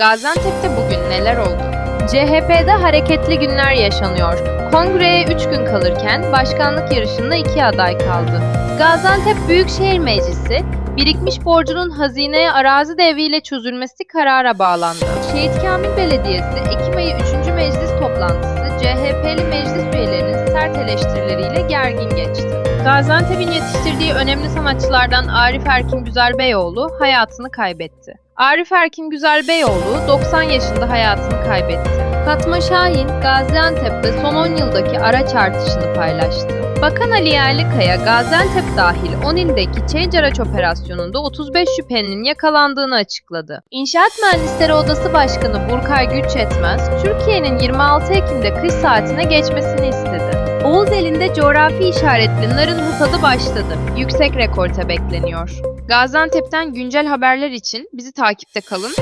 Gaziantep'te bugün neler oldu? CHP'de hareketli günler yaşanıyor. Kongreye 3 gün kalırken başkanlık yarışında iki aday kaldı. Gaziantep Büyükşehir Meclisi, birikmiş borcunun hazineye arazi devriyle çözülmesi karara bağlandı. Şehit Kamil Belediyesi, Ekim ayı 3. meclis toplantısı CHP'li meclis üyelerinin sert eleştirileriyle gergin geçti. Gaziantep'in yetiştirdiği önemli sanatçılardan Arif Erkin Güzel Beyoğlu hayatını kaybetti. Arif Erkin Güzel Beyoğlu 90 yaşında hayatını kaybetti. Fatma Şahin, Gaziantep'te son 10 yıldaki araç artışını paylaştı. Bakan Ali Yerlikaya, Gaziantep dahil 10 ildeki Change Araç operasyonunda 35 şüphelinin yakalandığını açıkladı. İnşaat Mühendisleri Odası Başkanı Burkay Güçetmez, Türkiye'nin 26 Ekim'de kış saatine geçmesini istedi. Oğuz elinde coğrafi işaretli narın hasadı başladı. Yüksek rekorte bekleniyor. Gaziantep'ten güncel haberler için bizi takipte kalın.